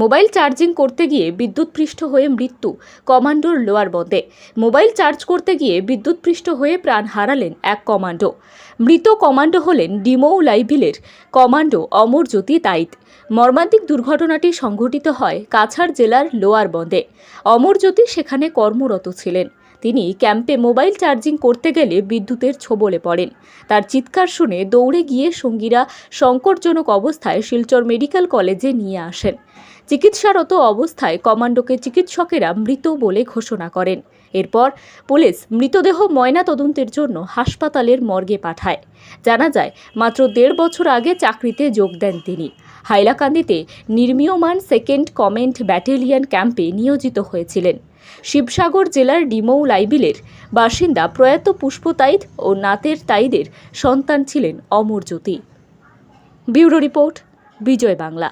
Mobile charging করতে গিয়ে বিদ্যুৎপৃষ্ট হয়ে মৃত্যু কমান্ডোর লোয়ার বন্দে। মোবাইল চার্জ করতে গিয়ে বিদ্যুৎপৃষ্ট হয়ে প্রাণ হারালেন এক কমান্ডো। মৃত কমান্ডো হলেন ডিমৌ লাইভিলের কমান্ডো অমরজ্যোতি তাইত। মর্মান্তিক দুর্ঘটনাটি সংঘটিত হয় কাছাড় জেলার লোয়ার বন্দে। অমরজ্যোতি সেখানে কর্মরত ছিলেন। তিনি ক্যাম্পে মোবাইল চার্জিং করতে গেলে বিদ্যুতের ছোবলে পড়েন। তার চিৎকার শুনে দৌড়ে গিয়ে সঙ্গীরা সংকটজনক অবস্থায় শিলচর মেডিকেল কলেজে নিয়ে আসেন। চিকিৎসারত অবস্থায় কমান্ডোকে চিকিৎসকেরা মৃত বলে ঘোষণা করেন। এরপর পুলিশ মৃতদেহ ময়না তদন্তের জন্য হাসপাতালের মর্গে পাঠায়। জানা যায়, মাত্র দেড় বছর আগে চাকরিতে যোগ দেন তিনি। হাইলাকান্দিতে নির্মীয়মান সেকেন্ড কমেন্ট ব্যাটেলিয়ান ক্যাম্পে নিয়োজিত হয়েছিলেন। শিবসাগর জেলার ডিমৌ লাইবিলের বাসিন্দা প্রয়াত পুষ্পতাইদ ও নাতের তাইদের সন্তান ছিলেন Amarjyoti. Bureau report, Bijoy Bangla.